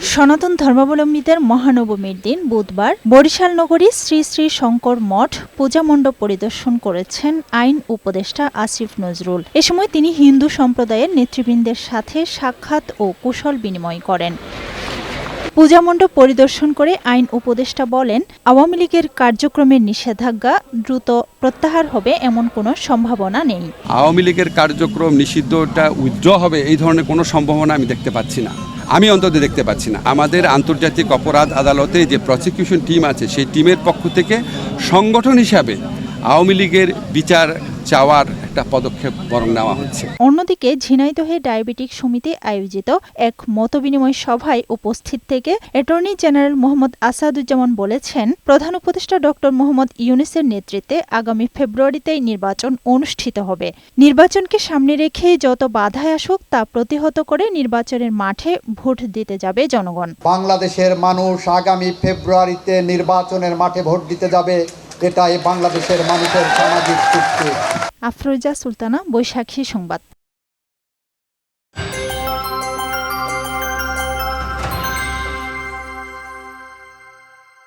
সনাতন ধর্মাবলম্বীদের মহানবমীর দিন বুধবার বরিশাল নগরী শ্রী শ্রী শঙ্কর মঠ পূজা মণ্ডপ পরিদর্শন করেছেন আইন উপদেষ্টা আসিফ নজরুল। এ সময় তিনি হিন্দু সম্প্রদায়ের নেতৃবৃন্দের সাথে সাক্ষাৎ ও কুশল বিনিময় করেন। পূজা মণ্ডপ পরিদর্শন করে আইন উপদেষ্টা বলেন, আওয়ামী লীগের কার্যক্রমের নিষেধাজ্ঞা দ্রুত প্রত্যাহার হবে এমন কোনো সম্ভাবনা নেই। আওয়ামী লীগের কার্যক্রম নিষিদ্ধটা উইথড্র হবে এই ধরনের কোনো সম্ভাবনা আমি দেখতে পাচ্ছি না। আমি অন্তত দেখতে পাচ্ছি না। আমাদের আন্তর্জাতিক অপরাধ আদালতে যে প্রসিকিউশন টিম আছে, সেই টিমের পক্ষ থেকে সংগঠন হিসাবে আওয়ামী লীগের বিচার চাওয়ার একটা পদক্ষেপ বরং নেওয়া হচ্ছে। অন্যদিকে ঝিনাইদহে ডায়াবেটিক সমিতি আয়োজিত এক মতবিনিময় সভায় উপস্থিত থেকে অ্যাটর্নি জেনারেল মোহাম্মদ আসাদুজ্জামান বলেছেন প্রধান উপদেষ্টা ডক্টর মোহাম্মদ ইউনিসের নেতৃত্বে আগামী ফেব্রুয়ারিতেই নির্বাচন অনুষ্ঠিত হবে। নির্বাচনকে সামনে রেখে যত বাধায় আসুক তা প্রতিহত করে নির্বাচনের মাঠে ভোট দিতে যাবে জনগণ। বাংলাদেশের মানুষ আগামী ফেব্রুয়ারিতে নির্বাচনের মাঠে ভোট দিতে যাবে এটাই বাংলাদেশের মানুষের সামাজিক চুক্তি। আফরোজা সুলতানা বৈশাখী সংবাদ।